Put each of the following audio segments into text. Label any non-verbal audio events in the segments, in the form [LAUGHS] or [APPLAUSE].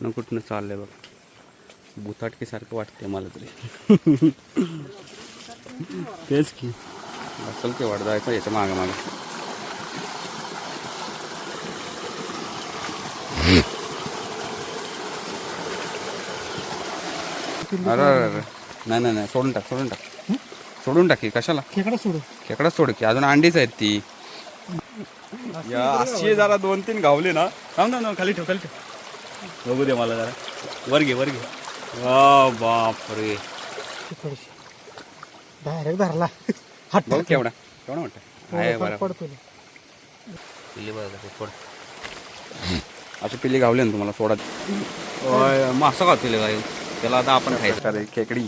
कुठनं कुठनं चाललंय बघ. बुथाटकीसारखं वाटते मला तरी. तेच की. असेल ते वाट जायचं याच्या मागं मागं. अरे अरे नाही नाही नाही. सोडून टाक सोडून टाक. सोडून टाक की कशाला? खेकडा सोडू. खेकडाच सोड की. अजून अंडीच आहेत ती. या अशी जरा दोन तीन गावले ना. थांब ना खाली ठेव खाली ठेव. बघू दे मला जरा. वर घे वर घे. वा बापरे. थोडीशी डायरेक्ट धरला बघ केवढा केवढा म्हणतं आहे बरं. पडतो पिल्ली बघा कशी सोड अशी पिल्ली गावली ना तुम्हाला सोडा. ओय, मासा गावतील काय त्याला आता आपण खायचं. अरे खेकडी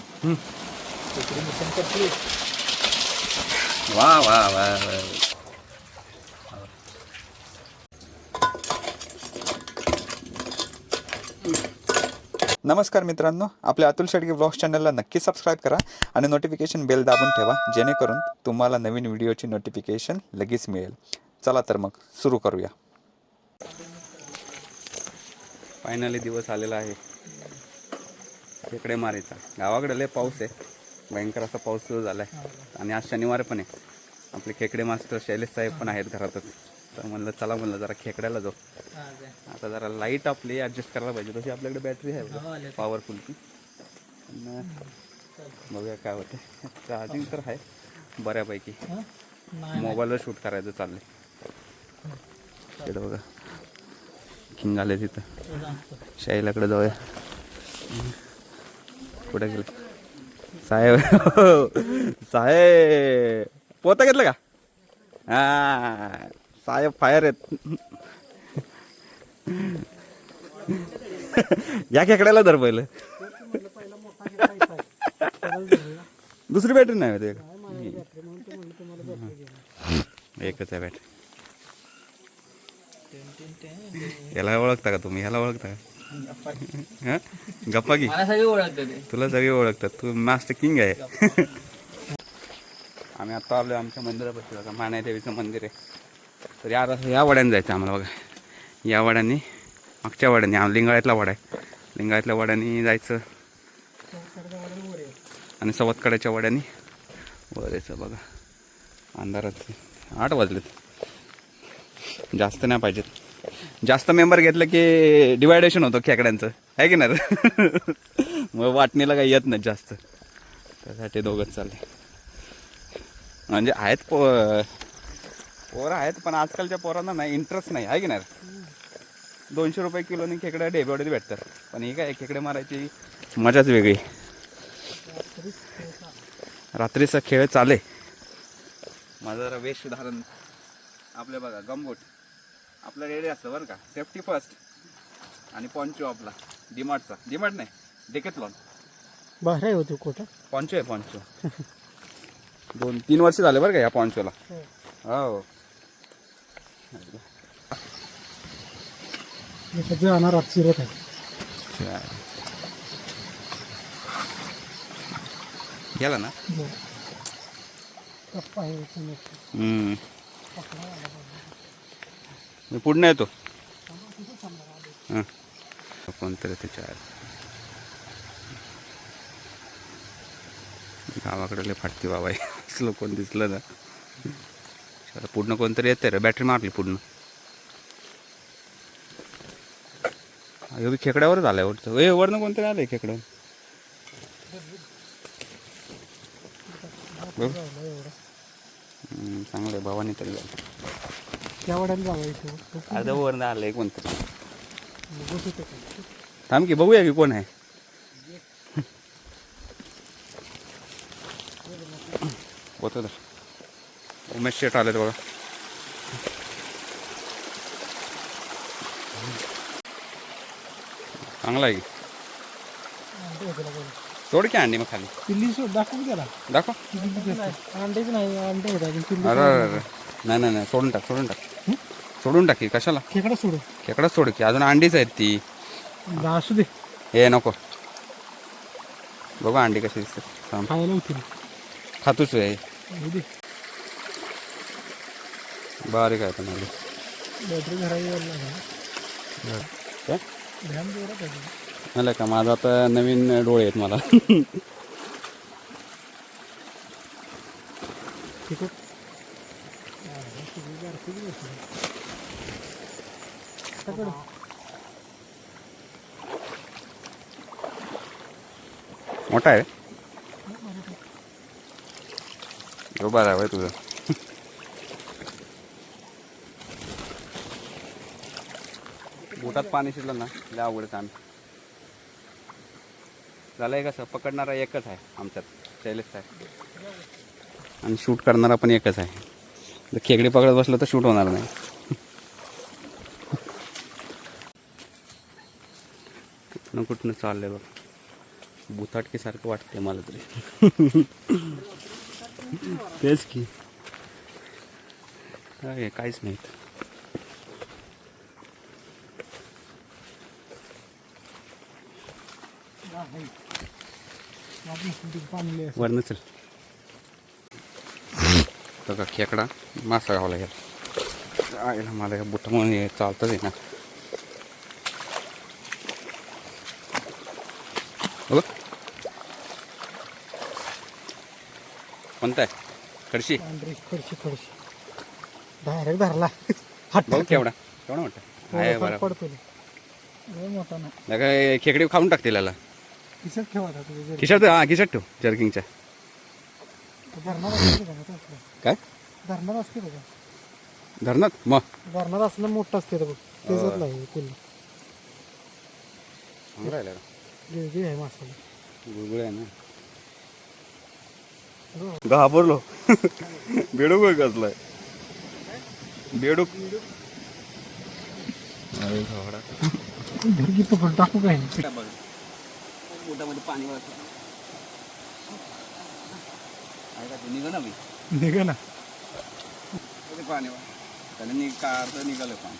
वा वा वा वा. नमस्कार मित्रांनो आपल्या अतुल शेडगे ब्लॉग चॅनलला नक्की सबस्क्राईब करा आणि नोटिफिकेशन बेल दाबून ठेवा जेणेकरून तुम्हाला नवीन व्हिडिओची नोटिफिकेशन लगेच मिळेल. चला तर मग सुरू करूया. फायनली दिवस आलेला आहे. खेकडे मारायचा. गावाकडे लय पाऊस आहे. भयंकर असा पाऊस सुरू झाला आहे आणि आज शनिवार पण आहे. आपले खेकडे मास्टर शैलेश साहेब पण आहेत घरातच. तर म्हणलं चला म्हणलं जरा खेकड्याला जाऊ. आता जरा लाइट आपली ॲडजस्ट करायला पाहिजे. तशी आपल्याकडे बॅटरी आहे पॉवरफुलची पण बघूया काय होते चार्जिंग तर आहे बऱ्यापैकी. मोबाईलवर शूट करायचं चाललंय. तिकडे बघा. किंग आले तिथं शाईलाकडे जाऊया. कुठे गेले? साहेब. [LAUGHS] साहेब. पोता घेतलं का? हा. साहेब फायर आहेत या खेकड्याला धर पहिलं. दुसरी बॅटरी नाही होते एकच आहे बॅटरी याला ओळखता का तुम्ही? ह्याला ओळखता का? गप्पा की तुला सगळे ओळखतात. तू मास्टर किंग आहे. आम्ही आता आलो आमच्या मंदिरापाशी. बघा मानाई देवीचं मंदिर आहे. तर या या वड्याने जायचं आम्हाला बघा. या वड्याने मागच्या वड्याने आम्ही लिंगायतला वडा आहे. लिंगायतल्या वड्याने जायचं. आणि सवतकड्याच्या वड्याने वरायचं बघा. अंधारात आठ वाजलेत. जास्त नाही पाहिजेत. जास्त मेंबर घेतलं की डिवायडेशन होतं खेकड्यांचं. आहे की नाही? [LAUGHS] मग वाटणीला काही येत नाही जास्त. त्यासाठी दोघंच चालले. म्हणजे आहेत प पोरं आहेत पण आजकालच्या पोरांना नाही इंटरेस्ट नाही. आहे की नाही? दोनशे रुपये किलोनी खेकडे डेबेवडे भेटतात. पण ही काय खेकडे मारायची मजाच वेगळी. रात्रीचा खेळ चाले माझं जरा वेश धारण आपले बघा गमबूट आपलं रेडी असतं बरं का? सेफ्टी फर्स्ट आणि पॉन्चो आपला. डिमार्टचा डिमार्ट नाही डेकेथलॉन भारी आहे होती कोटा पॉन्चो आहे पॉन्चो दोन तीन वर्ष झाले बरं का या पॉन्चोला हो. सगळे अनार आत शिरत आहे. गेला ना. हम्म. मी पुढनं येतो. हां. कोणतरी त्याच्या गावाकडे फाटती बाबा. हे. [LAUGHS] असलं कोण दिसलं ना. चला, पुढनं कोणतरी येते रे? बॅटरी मारली पुढनं एवढी खेकड्यावरच आलाय वाटतं. ए वरनं कोणतरी आलंय खेकडं चांगलं आहे भावानी तरी अर्धा वरनं आलंय कोणतरी. थांब की बघूया की कोण आहे. होतं तर. उमेश शेट आलेत बघा. चांगला आहे. सोड की अंडी मग खाली. पिल्ली सोड दाखवू त्याला. दाखव. अंडेच नाही अंडे अरे अरे अरे. नाही नाही नाही सोडून टाक सोडून टाक. सोडून टाक की कशाला? खेकडा सोडू. खेकडाच सोड की अजून अंडीच आहेत ती. असू दे. हे नको. बघू अंडी कशी दिसते थांब. खायला होतील खातोच आहे. दे. बारीक आहे पण बॅटरी लागला काय? ध्यान जोरात का? माझा आता नवीन डोळे आहेत मला. मोठा आहे? बरं आहे तुझं. पोटात पाणी शिरलं ना लय आम्हाला झालं आहे कसं पकडणारा एकच आहे आमच्यात शैलेश आहे आणि शूट करणारा पण एकच आहे. जर खेकडे पकडत बसलं तर शूट होणार नाही. कुठनं कुठनं चाललंय बघ. भुताटकीसारखं वाटतंय मला तरी. तेच की. काहीच नाही वरनं चल. बघा खेकडा मासा गावला गेला आईला मला या बुटामुळे चालतच आहे ना. बघ. कोणता आहे? खडशी? खडशी खडशी. डायरेक्ट धरला. हात बघ केवढा. केवढा मोठा? आहे बरं पडतो मोठा हे खेकडे खाऊन टाकतील याला खिशात ठेवा तुझे जरी खिशात हा खिशात ठेव जर्किंगच्या. धरणार असते का? काय? धरणार असते का धरणात? मग धरणार असलं मोठं असते बघ. त्याच्यात नाही कुल्ली चांगलं आहे गिळगी आहे मासाला गुळगुळ आहे ना. घाबरलो. बेडूक आहे कसलाय. बेडूक. अरे घाबरा टाकू काय नाही. पोटामध्ये पाणी निघ ना मी. निघ ना. पाणी त्याने निघ का निघालं पाणी.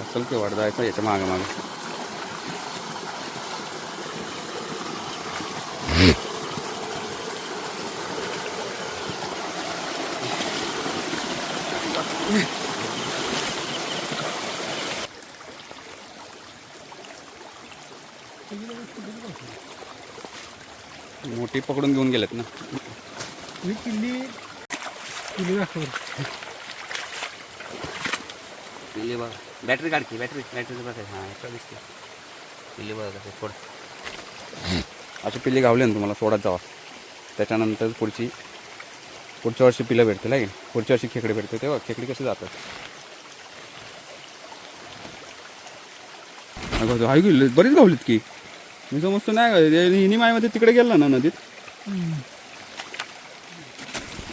असेल की वाढ जायचं याच्या मागे मागे मोठी पकडून घेऊन गेलेत ना. ही किल्ली किल्ली पिल्ली बघा. बॅटरी काढ की बॅटरी बॅटरीचं बघायचं हां याच्यावर दिसते. पिल्ली बघा कसं सोड. अशी पिल्ली गावली ना तुम्हाला सोडत जावा. त्याच्यानंतर पुढची पुढच्या वर्षी पिलं भेटते नाही? पुढच्या वर्षी खेकडे भेटते तेव्हा खेकडी कशी जातात? हाय गेली बरीच गावलीत की. मी समजतो नाही हिनी मायामध्ये तिकडे गेला ना नदीत.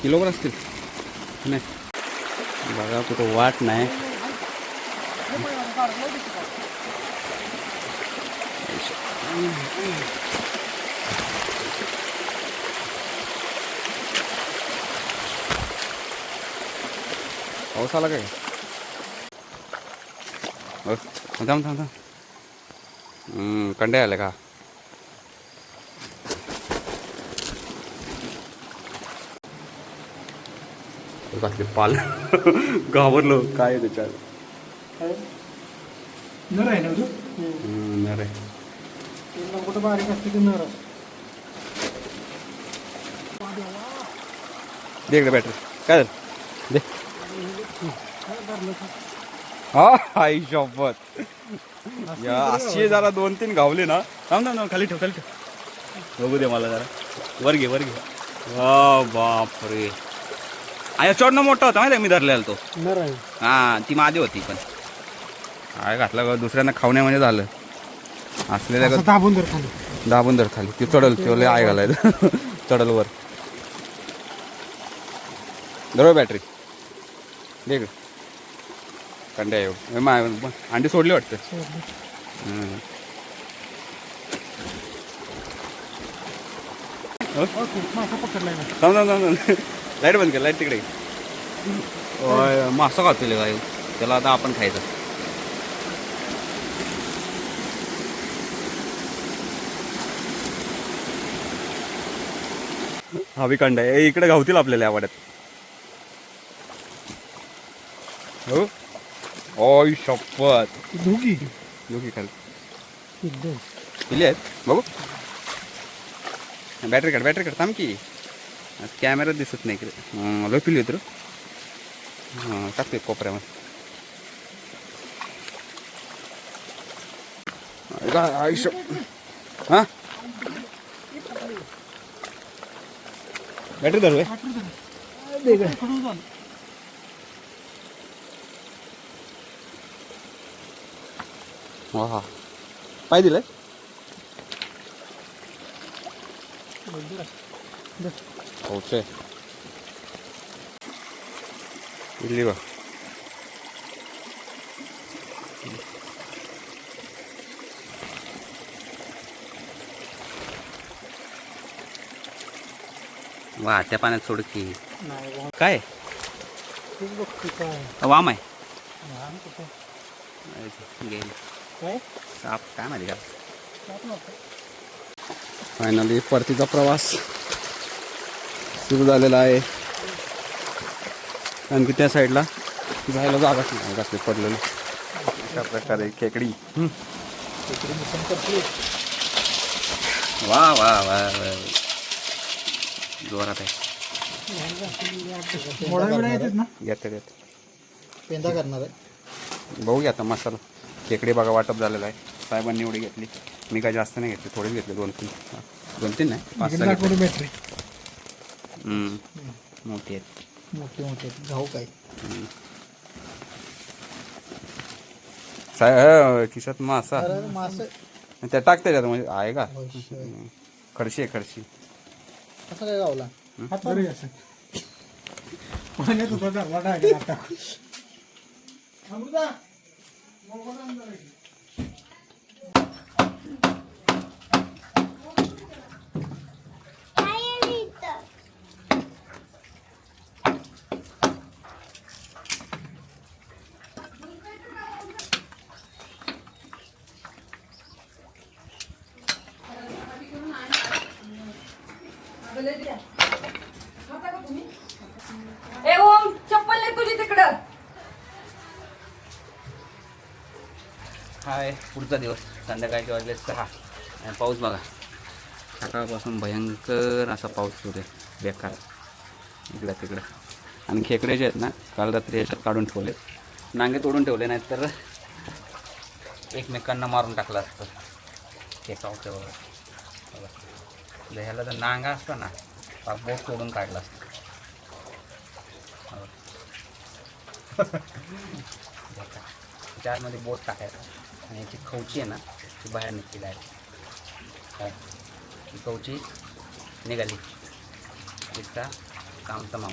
किलोवर असतील नाही बघा कुठं वाट नाही पाऊस आला काय थांब थांब थांब हम्म, कंड्या आल्या का। घातले पाल. घाबरलो. काय आहे त्याच्यात? नर आहे ना कुठं बारीक असते ते नर. असते दे इकडे बॅटरी काय झालं? दे. हा आई शपथ. या जरा दोन तीन गावले ना. थांब थांब, खाली ठेव खाली ठेव. बघू दे मला जरा. वर घे वर घे. वा बापरे. आया चढणं मोठा होता माहिती आहे मी धरलेला तो. आहे. हा ती माझी होती पण. काय घातला ग? दुसऱ्यांना खावण्यामध्ये झालं. असलेल्या असं दाबून धर खाली. दाबून धर खाली. ती चढल ते आय घालायचं [LAUGHS] चढल वर. धरो बॅटरी दे कंड्या येऊ. ए, मा अंडी सोडली वाटतं. हम्म. मासा पकडलाय ना. थांब थांब थांब थांब. लाइट बंद कर लाइट तिकडे मासा खातोय काय त्याला आता आपण खायचं. हवी कंड आहे. इकडे गावतील आपल्याला या वाड्यात. हो? ओय शपथ. दोघी. योगी खाली. पिले आहेत? बघू. बॅटरी काढ बॅटरी काढ. थांब की. कॅमेरा दिसत नाही इकडे. लो पिली होती रे हां टाकते कोपऱ्यामध्ये. आयुष्य हां? बॅटरी धरू हो हा. पाय दिलंय ओके इडली बा वा त्या पाण्यात सोड की काय वाम आहे गेली साप काय माहिती का. फायनली परतीचा प्रवास सुरू झालेला आहे. कारण की त्या साईडला जायला जागाच नाही घातली पडलेली. अशा प्रकारे खेकडी. वा वा वा जोरात आहे. पेंदा करणार आहे. बघूया आता मसाला. खेकडे बघा वाटप झालेला आहे. साहेबांनी एवढी घेतली. मी काय जास्त नाही घेतली थोडीच घेतली दोन तीन. दोन तीन नाही पाच सहा हम्म. मोठी आहेत. मोठे मोठे घाऊ काय? हम्म. साहेब खिशात मासा. अरे मासे. त्या टाक त्याच्यात म्हणजे आहे का. खडशी आहे खडशी. कसं काय गावला? पाण्यात आता. ए ओम चप्पल नाही तुझी तिकडं. हाय पुढचा दिवस. संध्याकाळचे वाजले सहा. आणि पाऊस बघा. सकाळपासून भयंकर असा पाऊस सुरू आहे. बेकार. इकडं तिकडं. आणि खेकडे जे आहेत ना काल रात्री याच्यात काढून ठेवले नांगे तोडून ठेवले नाहीत तर एकमेकांना मारून टाकलं असतं. खेका वगैरे बघा. ह्याला जर नांगा असतो ना हा बोट तोडून काढला असतं. त्यामध्ये बोट टाकायचा. आणि याची खवची आहे ना ती बाहेर निघते डायरेक्ट ही खवची निघाली. तिथचा काम तमाम.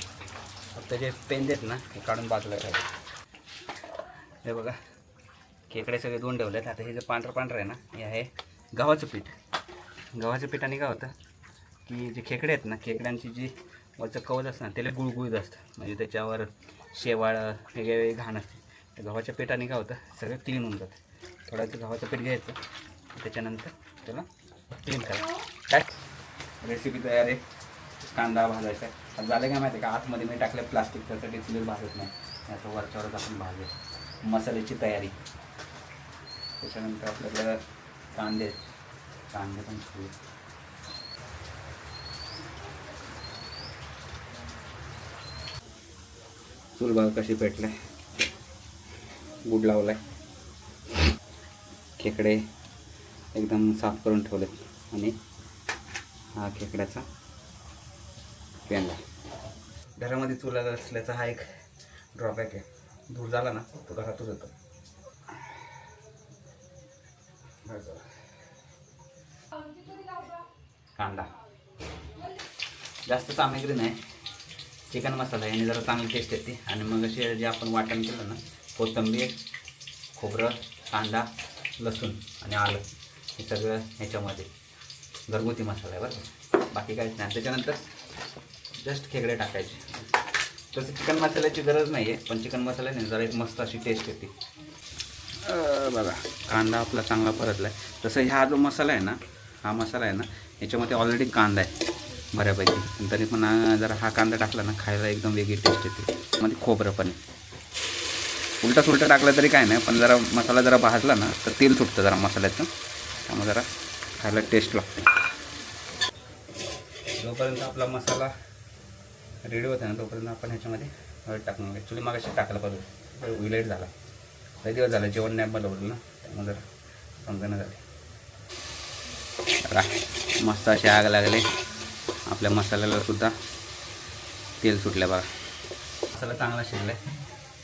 फक्त जे पेन देत ना हे काढून बाजूला ठेवायचे. हे बघा. खेकडे सगळे दोन ठेवलेत. आता हे जे पांढरं पांढरं आहे ना हे आहे गव्हाचं पीठ. गव्हाचं पीठ आणि काय होतं की जे खेकडे आहेत ना खेकड्यांची जी वरचं कवच असतं ना त्याला गुळगुळीत असतं. म्हणजे त्याच्यावर शेवाळ वेगळे घाण असते. तर गव्हाच्या पेटाने काय होतं सगळं क्लीन होऊन जातं. थोडं गव्हाचं पीठ घ्यायचं त्याच्यानंतर त्याला क्लीन करायचं. काय? रेसिपी तयार आहे. कांदा भाजायचा. आता झालं काय माहिती आहे का? आतमध्ये मी टाकलं प्लास्टिक त्यासाठी चुलीत भाजत नाही. याचं वरच्यावरच आपण भाजूया मसाल्याची तयारी. त्याच्यानंतर आपल्याकडं कांदे कांदे पण ठेवू चूल कशी पेटलाय गुड लावलाय. खेकडे एकदम साफ करून ठेवलेत आणि हा खेकड्याचा पेंडा. घरामध्ये चुला असल्याचा हा एक ड्रॉबॅक आहे. दूर झाला ना तो घरातच होतो. कांदा. जास्त सामग्री नाही. चिकन मसाला याने जरा चांगली टेस्ट येते. आणि मग असे जे आपण वाटण केलं ना कोथिंबीर खोबरं कांदा लसूण आणि आलं हे सगळं ह्याच्यामध्ये घरगुती मसाला आहे बरं बाकी काहीच नाही. त्याच्यानंतर जस्ट खेकडे टाकायचे. तसं चिकन मसाल्याची गरज नाही आहे पण चिकन मसाल्याने जरा एक मस्त अशी टेस्ट येते. बघा कांदा आपला चांगला परतला आहे तसं ह्या जो मसाला आहे ना हा मसाला आहे ना याच्यामध्ये ऑलरेडी कांदा आहे. बऱ्यापैकी. पण तरी पण जरा हा कांदा टाकला ना खायला एकदम वेगळी टेस्ट येते. मध्ये खोबरं पण आहे. उलटा सुलटा टाकलं तरी काय नाही पण जरा मसाला जरा भाजला ना तर तेल सुटतं जरा मसाल्याचं. त्यामुळे जरा खायला टेस्ट लागते. जोपर्यंत आपला मसाला रेडी होता ना तोपर्यंत आपण ह्याच्यामध्ये हळद टाकून ॲक्च्युली मागाशी टाकलं पाहिजे. विलेट झाला. काही दिवस झाला जेवण नाही बनवलं ना. त्यामुळे जरा समजणं झाले. मस्त अशी आग लागले. आपल्या मसाल्याला सुद्धा तेल सुटलं बघा. मसाला चांगला शिरला आहे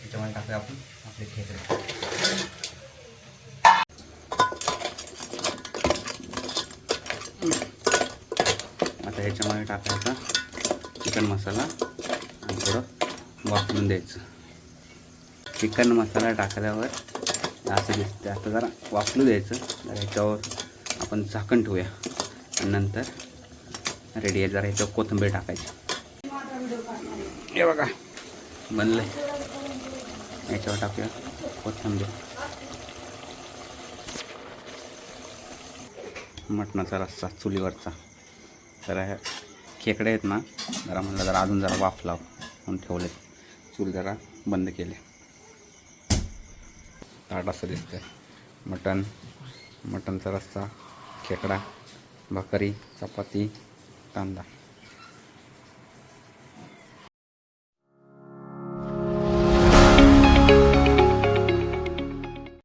त्याच्यामध्ये टाकूया आपण आपले खेकडे. आता ह्याच्यामध्ये टाकायचा चिकन मसाला आणि थोडं वापरून द्यायचं. चिकन मसाला टाकल्यावर असं दिसतं आता जरा वापरू द्यायचं. जरा ह्याच्यावर आपण झाकण ठेवूया. आणि नंतर रेडी आहे जरा ह्याच्यावर कोथिंबीर टाकायची. हे बघा बनलं याच्यावर टाकूया कोथिंबीर. मटणाचा रस्सा चुलीवरचा. तर ह्या खेकडे आहेत ना जरा म्हणलं जरा अजून जरा वाफ लाव म्हणून ठेवले चूल जरा बंद केले. ताट असं दिसतंय. मटण मटणचा रस्सा खेकडा भाकरी चपाती कांदा